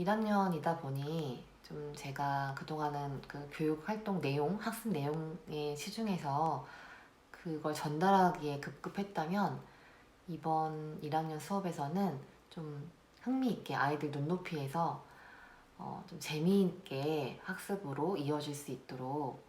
1학년이다 보니 좀 제가 그동안은 그 교육 활동 내용, 학습 내용에 시중해서 그걸 전달하기에 급급했다면 이번 1학년 수업에서는 좀 흥미있게 아이들 눈높이에서 어, 좀 재미있게 학습으로 이어질 수 있도록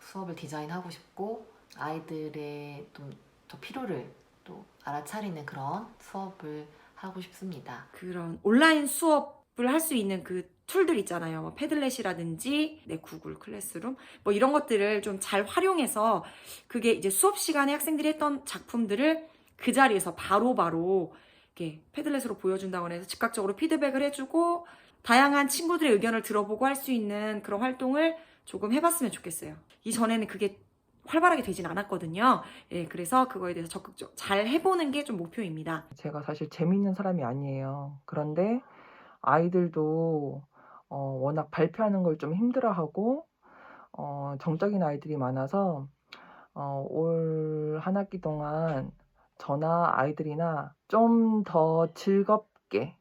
수업을 디자인하고 싶고 아이들의 좀더 필요를 또 알아차리는 그런 수업을 하고 싶습니다. 그런 온라인 수업을 할 수 있는 그 툴들 있잖아요. 뭐 패들렛이라든지 네, 구글 클래스룸 뭐 이런 것들을 좀 잘 활용해서 그게 이제 수업 시간에 학생들이 했던 작품들을 그 자리에서 바로바로 이렇게 패들렛으로 보여준다고 해서 즉각적으로 피드백을 해주고 다양한 친구들의 의견을 들어보고 할 수 있는 그런 활동을 조금 해봤으면 좋겠어요. 이전에는 그게 활발하게 되진 않았거든요. 예, 그래서 그거에 대해서 적극적 잘 해보는 게 좀 목표입니다. 제가 사실 재미있는 사람이 아니에요. 그런데 아이들도 어, 워낙 발표하는 걸 좀 힘들어하고 어, 정적인 아이들이 많아서 어, 올 한 학기 동안 저나 아이들이나 좀 더 즐겁게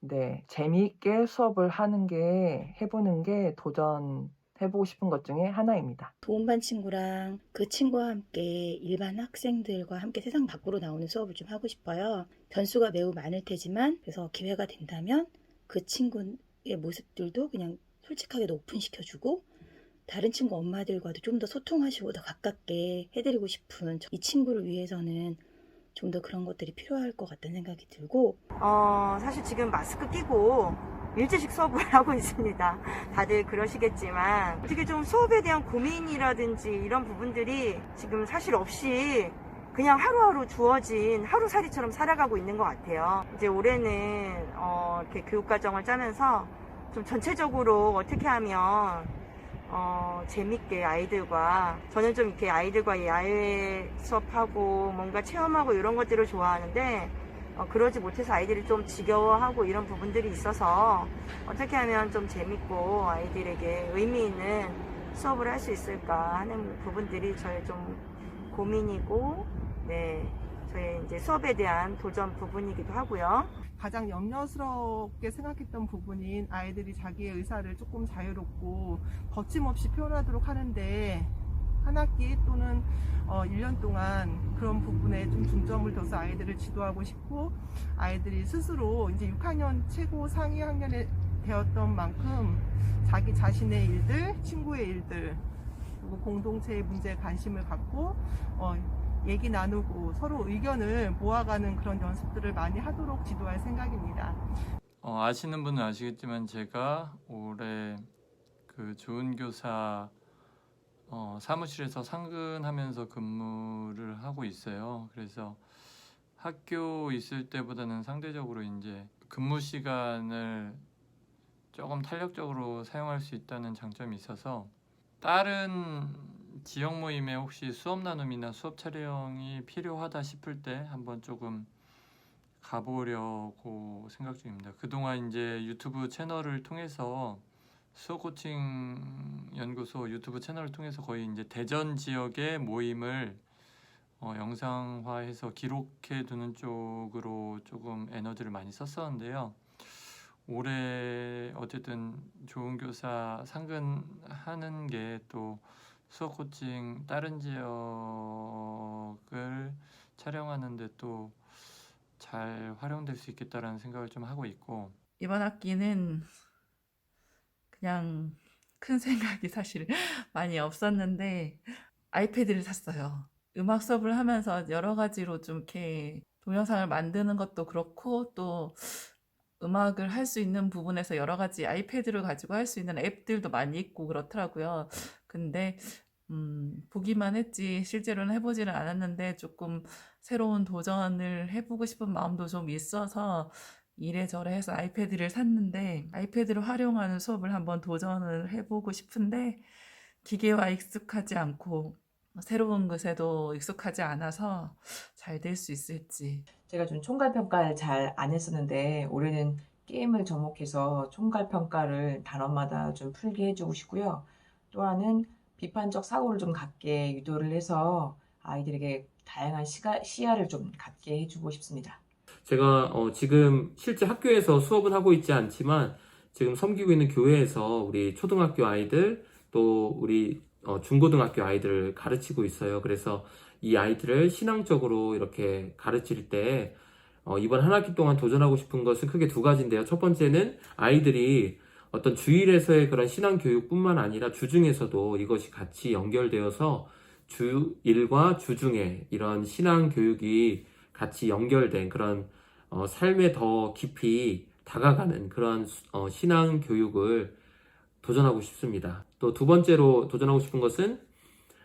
네, 재미있게 수업을 하는 게 해보는 게 도전 해보고 싶은 것 중에 하나입니다. 도움반 친구랑 그 친구와 함께 일반 학생들과 함께 세상 밖으로 나오는 수업을 좀 하고 싶어요. 변수가 매우 많을 테지만 그래서 기회가 된다면 그 친구의 모습들도 그냥 솔직하게 오픈시켜주고 다른 친구 엄마들과도 좀 더 소통하시고 더 가깝게 해드리고 싶은 이 친구를 위해서는 좀 더 그런 것들이 필요할 것 같다는 생각이 들고 어, 사실 지금 마스크 끼고 일제식 수업을 하고 있습니다. 다들 그러시겠지만 어떻게 좀 수업에 대한 고민이라든지 이런 부분들이 지금 사실 없이 그냥 하루하루 주어진 하루살이처럼 살아가고 있는 것 같아요. 이제 올해는 어, 이렇게 교육과정을 짜면서 좀 전체적으로 어떻게 하면 어, 재밌게 아이들과 저는 좀 이렇게 아이들과 야외 수업하고 뭔가 체험하고 이런 것들을 좋아하는데 어, 그러지 못해서 아이들이 좀 지겨워하고 이런 부분들이 있어서 어떻게 하면 좀 재밌고 아이들에게 의미 있는 수업을 할 수 있을까 하는 부분들이 저의 좀 고민이고 네 저의 이제 수업에 대한 도전 부분이기도 하고요. 가장 염려스럽게 생각했던 부분인 아이들이 자기의 의사를 조금 자유롭고 거침없이 표현하도록 하는데 한 학기 또는 어, 1년 동안 그런 부분에 좀 중점을 둬서 아이들을 지도하고 싶고 아이들이 스스로 이제 6학년 최고 상위 학년에 되었던 만큼 자기 자신의 일들, 친구의 일들, 그리고 공동체의 문제에 관심을 갖고 어, 얘기 나누고 서로 의견을 모아가는 그런 연습들을 많이 하도록 지도할 생각입니다. 어, 아시는 분은 아시겠지만 제가 올해 그 좋은 교사 어, 사무실에서 상근하면서 근무를 하고 있어요. 그래서 학교 있을 때보다는 상대적으로 이제 근무 시간을 조금 탄력적으로 사용할 수 있다는 장점이 있어서 다른 지역 모임에 혹시 수업 나눔이나 수업 촬영이 필요하다 싶을 때 한번 조금 가보려고 생각 중입니다. 그동안 이제 유튜브 채널을 통해서 수업 코칭 연구소 유튜브 채널을 통해서 거의 이제 대전 지역의 모임을 어, 영상화해서 기록해 두는 쪽으로 조금 에너지를 많이 썼었는데요. 올해 어쨌든 좋은 교사 상근하는 게또 수업 코칭 다른 지역을 촬영하는데 또 잘 활용될 수 있겠다라는 생각을 좀 하고 있고 이번 학기는 그냥 큰 생각이 사실 많이 없었는데 아이패드를 샀어요. 음악 수업을 하면서 여러 가지로 좀 이렇게 동영상을 만드는 것도 그렇고 또 음악을 할 수 있는 부분에서 여러 가지 아이패드를 가지고 할 수 있는 앱들도 많이 있고 그렇더라고요. 근데 음, 보기만 했지 실제로는 해보지는 않았는데 조금 새로운 도전을 해보고 싶은 마음도 좀 있어서 이래저래 해서 아이패드를 샀는데 아이패드를 활용하는 수업을 한번 도전을 해보고 싶은데 기계와 익숙하지 않고 새로운 것에도 익숙하지 않아서 잘 될 수 있을지 제가 좀 총괄 평가를 잘 안 했었는데 올해는 게임을 접목해서 총괄 평가를 단원마다 좀 풀게 해주고 싶고요. 또 하나는 비판적 사고를 좀 갖게 유도를 해서 아이들에게 다양한 시가, 시야를 좀 갖게 해주고 싶습니다. 제가 어, 지금 실제 학교에서 수업을 하고 있지 않지만 지금 섬기고 있는 교회에서 우리 초등학교 아이들 또 우리 어, 중고등학교 아이들을 가르치고 있어요. 그래서 이 아이들을 신앙적으로 이렇게 가르칠 때 어, 이번 한 학기 동안 도전하고 싶은 것은 크게 두 가지인데요. 첫 번째는 아이들이 어떤 주일에서의 그런 신앙 교육뿐만 아니라 주중에서도 이것이 같이 연결되어서 주일과 주중에 이런 신앙 교육이 같이 연결된 그런 어, 삶에 더 깊이 다가가는 그런 어, 신앙 교육을 도전하고 싶습니다. 또 두 번째로 도전하고 싶은 것은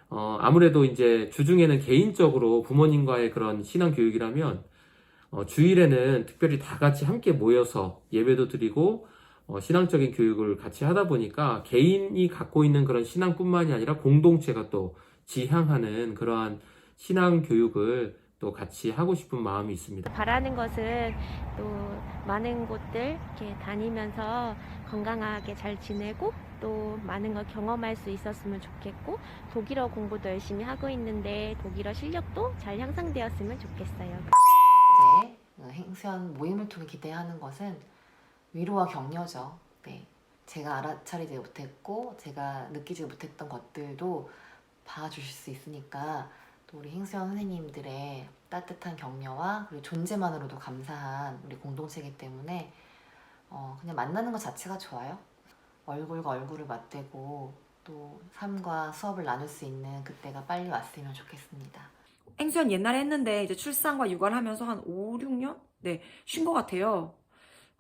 어, 아무래도 이제 주중에는 개인적으로 부모님과의 그런 신앙 교육이라면 어, 주일에는 특별히 다 같이 함께 모여서 예배도 드리고 어, 신앙적인 교육을 같이 하다 보니까 개인이 갖고 있는 그런 신앙뿐만이 아니라 공동체가 또 지향하는 그러한 신앙 교육을 또 같이 하고 싶은 마음이 있습니다. 바라는 것은 또 많은 곳들 이렇게 다니면서 건강하게 잘 지내고 또 많은 걸 경험할 수 있었으면 좋겠고 독일어 공부도 열심히 하고 있는데 독일어 실력도 잘 향상되었으면 좋겠어요. 이제 그 행수연 모임을 통해 기대하는 것은 위로와 격려죠. 네. 제가 알아차리지 못했고 제가 느끼지 못했던 것들도 봐주실 수 있으니까 또 우리 행수연 선생님들의 따뜻한 격려와 그리고 존재만으로도 감사한 우리 공동체이기 때문에 어, 그냥 만나는 것 자체가 좋아요. 얼굴과 얼굴을 맞대고 또 삶과 수업을 나눌 수 있는 그때가 빨리 왔으면 좋겠습니다. 행수연 옛날에 했는데 이제 출산과 육아를 하면서 한 5, 6년? 네, 쉰 것 같아요.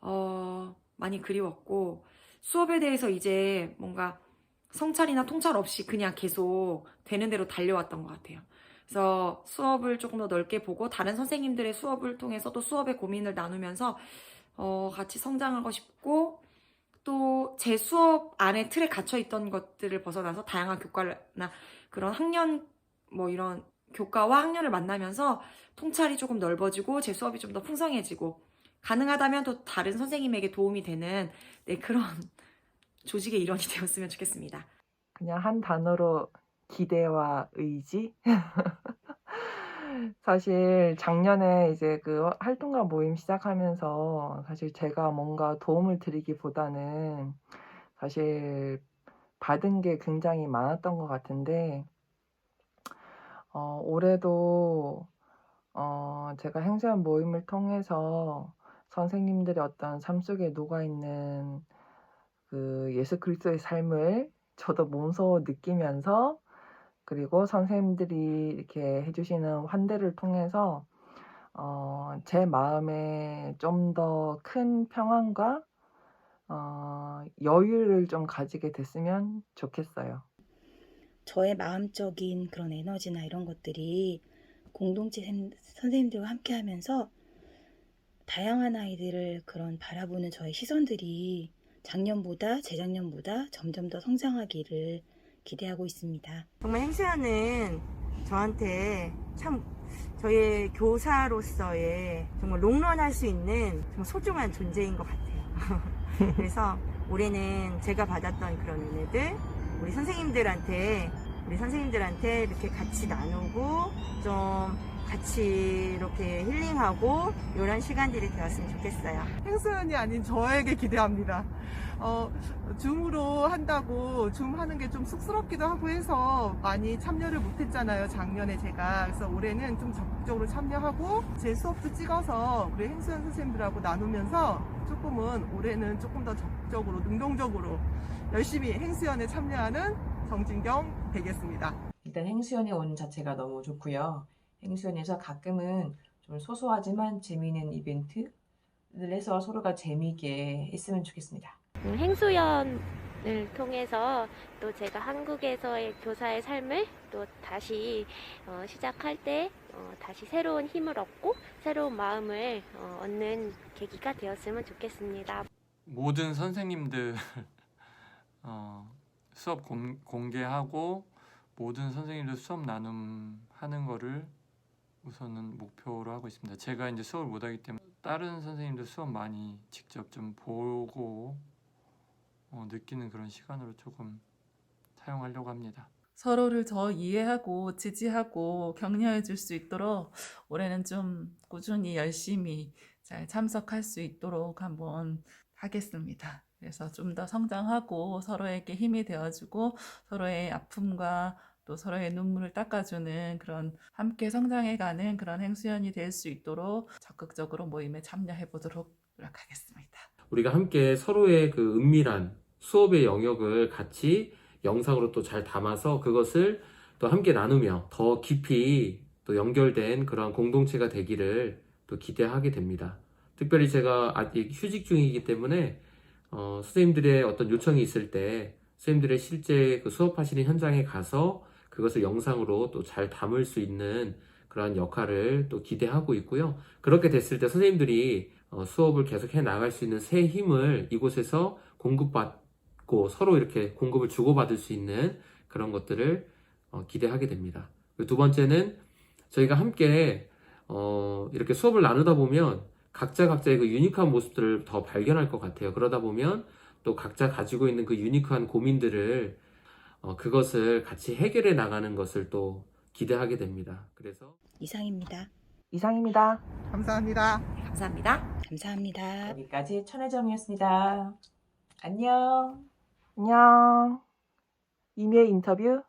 어, 많이 그리웠고 수업에 대해서 이제 뭔가 성찰이나 통찰 없이 그냥 계속 되는 대로 달려왔던 것 같아요. 그래서 수업을 조금 더 넓게 보고 다른 선생님들의 수업을 통해서 또 수업의 고민을 나누면서 어, 같이 성장하고 싶고 또 제 수업 안에 틀에 갇혀 있던 것들을 벗어나서 다양한 교과나 그런 학년 뭐 이런 교과와 학년을 만나면서 통찰이 조금 넓어지고 제 수업이 좀 더 풍성해지고 가능하다면 또 다른 선생님에게 도움이 되는 네, 그런 조직의 일원이 되었으면 좋겠습니다. 그냥 한 단어로 기대와 의지? 사실 작년에 이제 그 활동가 모임 시작하면서 사실 제가 뭔가 도움을 드리기보다는 사실 받은 게 굉장히 많았던 것 같은데, 어, 올해도 어, 제가 행사한 모임을 통해서 선생님들의 어떤 삶 속에 녹아있는 그 예수 그리스도의 삶을 저도 몸소 느끼면서 그리고 선생님들이 이렇게 해주시는 환대를 통해서 어, 제 마음에 좀 더 큰 평안과 어, 여유를 좀 가지게 됐으면 좋겠어요. 저의 마음적인 그런 에너지나 이런 것들이 공동체 선- 선생님들과 함께 하면서 다양한 아이들을 그런 바라보는 저의 시선들이 작년보다 재작년보다 점점 더 성장하기를 기대하고 있습니다. 정말 행수연은 저한테 참 저의 교사로서의 정말 롱런할 수 있는 정말 소중한 존재인 것 같아요. 그래서 올해는 제가 받았던 그런 은혜들 우리 선생님들한테 우리 선생님들한테 이렇게 같이 나누고 좀 같이 이렇게 힐링하고 이런 시간들이 되었으면 좋겠어요. 행수연이 아닌 저에게 기대합니다. 어, 줌으로 한다고 줌 하는 게 좀 쑥스럽기도 하고 해서 많이 참여를 못했잖아요. 작년에 제가. 그래서 올해는 좀 적극적으로 참여하고 제 수업도 찍어서 우리 행수연 선생님들하고 나누면서 조금은 올해는 조금 더 적극적으로 능동적으로 열심히 행수연에 참여하는 정진경 되겠습니다. 일단 행수연에 온 자체가 너무 좋고요. 행수연에서 가끔은 좀 소소하지만 재미있는 이벤트를 해서 서로가 재미있게 했으면 좋겠습니다. 음, 행수연을 통해서 또 제가 한국에서의 교사의 삶을 또 다시 어, 시작할 때 어, 다시 새로운 힘을 얻고 새로운 마음을 어, 얻는 계기가 되었으면 좋겠습니다. 모든 선생님들 어, 수업 공, 공개하고 모든 선생님들 수업 나눔 하는 거를 우선은 목표로 하고 있습니다. 제가 이제 수업을 못하기 때문에 다른 선생님들 수업 많이 직접 좀 보고 어, 느끼는 그런 시간으로 조금 사용하려고 합니다. 서로를 더 이해하고 지지하고 격려해 줄 수 있도록 올해는 좀 꾸준히 열심히 잘 참석할 수 있도록 한번 하겠습니다. 그래서 좀 더 성장하고 서로에게 힘이 되어주고 서로의 아픔과 또 서로의 눈물을 닦아주는 그런 함께 성장해가는 그런 행수연이 될 수 있도록 적극적으로 모임에 참여해 보도록 노력하겠습니다. 우리가 함께 서로의 그 은밀한 수업의 영역을 같이 영상으로 또 잘 담아서 그것을 또 함께 나누며 더 깊이 또 연결된 그런 공동체가 되기를 또 기대하게 됩니다. 특별히 제가 아직 휴직 중이기 때문에 어, 선생님들의 어떤 요청이 있을 때 선생님들의 실제 그 수업하시는 현장에 가서 그것을 영상으로 또 잘 담을 수 있는 그러한 역할을 또 기대하고 있고요. 그렇게 됐을 때 선생님들이 어, 수업을 계속 해 나갈 수 있는 새 힘을 이곳에서 공급받고 서로 이렇게 공급을 주고받을 수 있는 그런 것들을 어, 기대하게 됩니다. 두 번째는 저희가 함께 어, 이렇게 수업을 나누다 보면 각자 각자의 그 유니크한 모습들을 더 발견할 것 같아요. 그러다 보면 또 각자 가지고 있는 그 유니크한 고민들을 어, 그것을 같이 해결해 나가는 것을 또 기대하게 됩니다. 그래서 이상입니다. 이상입니다. 감사합니다. 감사합니다. 감사합니다. 여기까지 천혜정이었습니다. 안녕. 안녕. 이메일 인터뷰